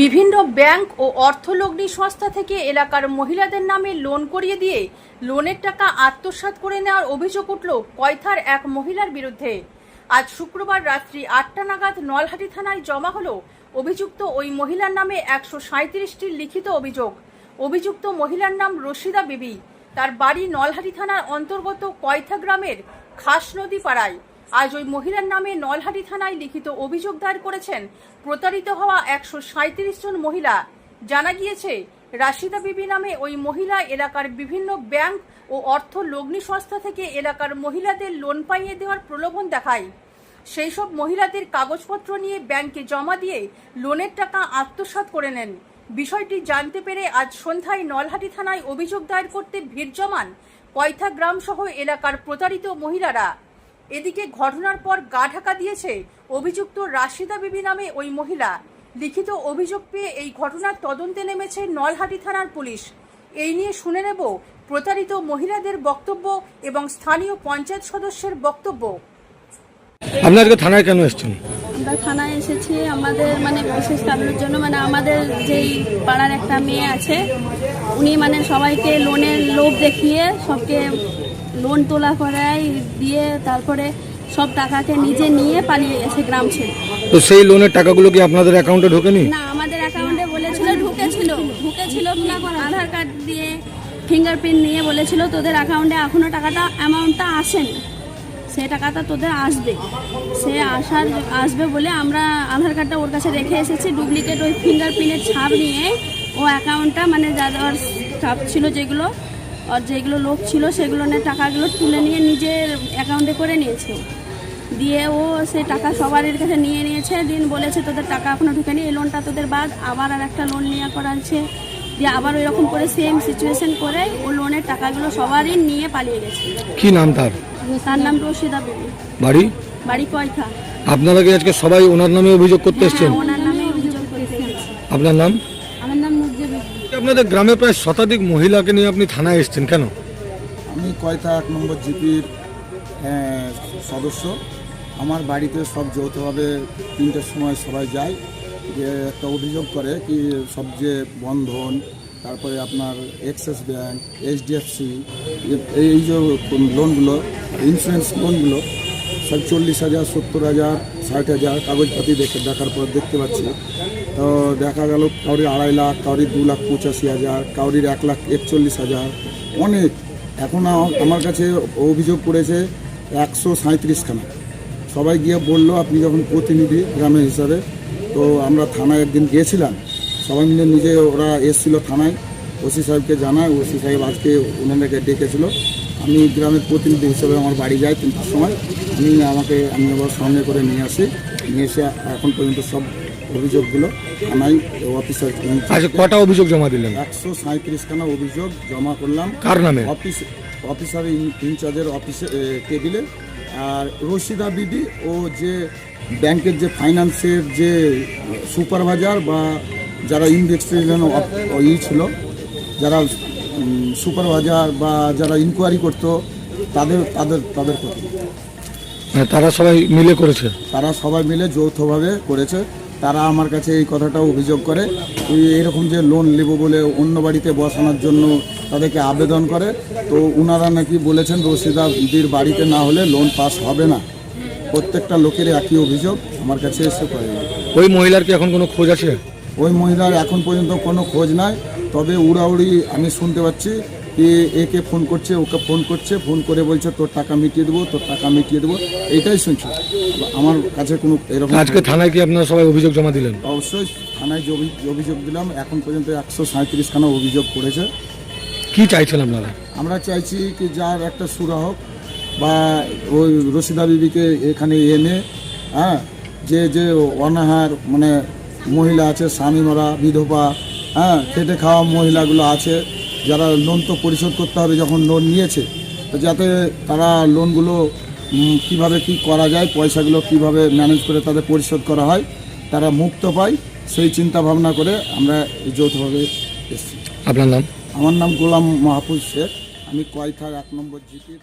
বিভিন্ন ব্যাংক ও অর্থলগ্নি সংস্থা থেকে এলাকার মহিলাদের নামে লোন করিয়ে দিয়ে লোনের টাকা আত্মসাৎ করে নেওয়ার অভিযোগ উঠল কয়থার এক মহিলার বিরুদ্ধে। আজ শুক্রবার রাত্রি আটটা নাগাদ নলহাটি থানায় জমা হলো অভিযুক্ত ওই মহিলার নামে একশো সাঁত্রিশটির লিখিত অভিযোগ। অভিযুক্ত মহিলার নাম রশিদা বিবি। তার বাড়ি নলহাটি থানার অন্তর্গত কয়থা গ্রামের খাস নদী পাড়ায়। আজ ওই মহিলার নামে নলহাটি থানায় লিখিত অভিযোগ দায়ের করেছেন প্রতারিত হওয়া একশো জন মহিলা। জানা গিয়েছে, রাশিদা বিবি নামে ওই মহিলা এলাকার বিভিন্ন ব্যাংক ও অর্থ লগ্নি সংস্থা থেকে এলাকার মহিলাদের লোন পাইয়ে দেওয়ার প্রলোভন দেখায়। সেই সব মহিলাদের কাগজপত্র নিয়ে ব্যাংকে জমা দিয়ে লোনের টাকা আত্মসাৎ করে নেন। বিষয়টি জানতে পেরে আজ সন্ধ্যায় নলহাটি থানায় অভিযোগ দায়ের করতে ভিড় জমান কয়থা গ্রাম সহ এলাকার প্রতারিত মহিলারা। এদিকে ঘটনার পর গা ঢাকা দিয়েছে অভিযুক্ত রাশিদা বিবি নামে ওই মহিলা। লিখিত অভিযোগ পেয়ে এই ঘটনার তদন্তে নেমেছে নলহাটি থানার পুলিশ। এই নিয়ে শুনে নেব প্রতারিত মহিলাদের বক্তব্য এবং স্থানীয় পঞ্চায়েত সদস্যের বক্তব্য। আপনি আজকে থানায় কেন এসেছেন? আমরা থানায় এসেছি আমাদের মানে বিশেষ কারণের জন্য মানে আমাদের যেই পাড়ার একটা মেয়ে আছে উনি মানে সবাইকে লোনের লোভ দেখিয়ে সবকে লোন তোলা করায় দিয়ে তারপরে সব টাকাকে নিজে নিয়ে পালিয়ে গেছে গ্রাম ছেড়ে। তো সেই লোনের টাকাগুলো কি আপনাদের অ্যাকাউন্টে ঢোকেনি? না আমাদের অ্যাকাউন্টে বলেছিল ঢুকেছিল। ঢুকেছিল আধার কার্ড দিয়ে ফিঙ্গারপ্রিন্ট নিয়ে বলেছিল তোদের অ্যাকাউন্টে এখনও টাকাটা অ্যামাউন্টটা আসেনি। সে টাকাটা তোদের আসবে। সে আসার আসবে বলে আমরা আধার কার্ডটা ওর কাছে রেখে এসেছি। ডুপ্লিকেট ওই ফিঙ্গারপ্রিন্টের ছাপ নিয়ে ও অ্যাকাউন্টটা মানে যা যাওয়ার ছাপ ছিল যেগুলো আর যেগুলো লোক ছিল সেগুলো নিয়ে টাকাগুলো তুলে নিয়ে নিজের অ্যাকাউন্টে করে নিয়েছে। দিয়ে ও সে টাকা সবারই কাছে নিয়ে নিয়েছে। দিন বলেছে তোদের টাকা এখনও ঢুকেনি এই লোনটা তোদের বাদ। আবার আর একটা লোন নেওয়া করাচ্ছে। দিয়ে আবার ওই রকম করে সেম সিচুয়েশন করে ও লোনের টাকাগুলো সবারই নিয়ে পালিয়ে গেছে। কি নাম তার? তার নাম রশিদা বিবি বাড়ি? বাড়ি কয়থা। আপনারা কি আজকে সবাই ওনার নামে অভিযোগ করতে এসেছেন? হ্যাঁ, ওনার নামে অভিযোগ করতে আপনার নাম? আপনাদের গ্রামে প্রায় শতাধিক মহিলাকে নিয়ে আপনি থানায় এসেছেন কেন? আমি কয়তা এক নম্বর জিপির সদস্য। আমার বাড়িতে সব যৌথভাবে তিনটের সময় সবাই যায়, যে একটা অভিযোগ করে কি সব যে বন্ধন, তারপরে আপনার এক্সিস ব্যাংক, এইচডিএফসি, এই যে লোনগুলো ইন্স্যুরেন্স লোনগুলো সব চল্লিশ হাজার, সত্তর হাজার, ষাট হাজার কাগজপাতি দেখে দেখার পর দেখতে পাচ্ছি দেখা গেল কাউরির আড়াই লাখ, কাউরির দু লাখ পঁচাশি হাজার, কাউরির এক লাখ একচল্লিশ হাজার, অনেক। এখন আমার কাছে অভিযোগ করেছে একশো সাঁত্রিশখানা সবাই গিয়ে বলল, আপনি যখন প্রতিনিধি গ্রামের হিসাবে, তো আমরা থানায় একদিন গিয়েছিলাম। সবাই মিলে নিজে ওরা এসেছিল থানায়। ওসি সাহেবকে জানায়, ওসি সাহেব আজকে ওনাদেরকে ডেকেছিল। আমি গ্রামের প্রতিনিধি হিসেবে আমার বাড়ি যাই তিনটার সময়। আমি আমাকে, আমি আবার সঙ্গে করে নিয়ে আসি। নিয়ে এসে এখন পর্যন্ত সব অভিযোগগুলো থানায় অফিসার আচ্ছা কটা অভিযোগ জমা দিলেন? একশো সাঁত্রিশখানা অভিযোগ জমা করলাম। কার নামে? অফিস অফিসার ইন- ইনচার্জের অফিসে টেবিলে। আর রশিদা বিবি ও যে ব্যাংকের যে ফাইন্যান্সের যে সুপারভাইজার বা যারা ইনভেস্টিগেশন ই ছিল যারা সুপারভাইজার বা যারা ইনকোয়ারি করতো তাদের তাদের তাদের প্রতি। মানে তারা সবাই মিলে করেছে? তারা সবাই মিলে যৌথভাবে করেছে। তারা আমার কাছে এই কথাটা অভিযোগ করে এই এরকম যে লোন নেব বলে অন্য বাড়িতে বসানোর জন্য তাদেরকে আবেদন করে তো ওনারা নাকি বলেছেন রশিদাদির বাড়িতে না হলে লোন পাস হবে না। প্রত্যেকটা লোকের একই অভিযোগ আমার কাছে এসে করে ওই মহিলার কি এখন কোনো খোঁজ আছে? ওই মহিলার এখন পর্যন্ত কোনো খোঁজ নাই তবে উড়াউড়ি আমি শুনতে পাচ্ছি যে একে ফোন করছে ওকে ফোন করছে ফোন করে বলছে তোর টাকা মিটিয়ে দেবো তোর টাকা মিটিয়ে দেবো। এটাই শুনছি। আমার কাছে কোনো এরকম আজকে থানায় কি আপনারা সবাই অভিযোগ জমা দিলেন? অবশ্যই থানায় যে অভিযোগ দিলাম এখন পর্যন্ত একশো সাঁত্রিশখানা অভিযোগ করেছে। কি চাইছেন আপনারা? আমরা চাইছি কি যার একটা সুরা হোক বা ওই রশিদা বিবিকে এখানে এনে হ্যাঁ যে যে অনাহার মানে মহিলা আছে স্বামী মরা বিধবা হ্যাঁ খেটে খাওয়া মহিলাগুলো আছে যারা লোন তো পরিশোধ করতে হবে যখন লোন নিয়েছে তো যাতে তারা লোনগুলো কীভাবে কি করা যায় পয়সাগুলো কীভাবে ম্যানেজ করে তাদের পরিশোধ করা হয় তারা মুক্ত পায় সেই চিন্তা ভাবনা করে আমরা যৌথভাবে এসেছি। আপনার নাম? আমার নাম গোলাম মাহফুজ শেখ আমি কয়থার এক নম্বর জিপির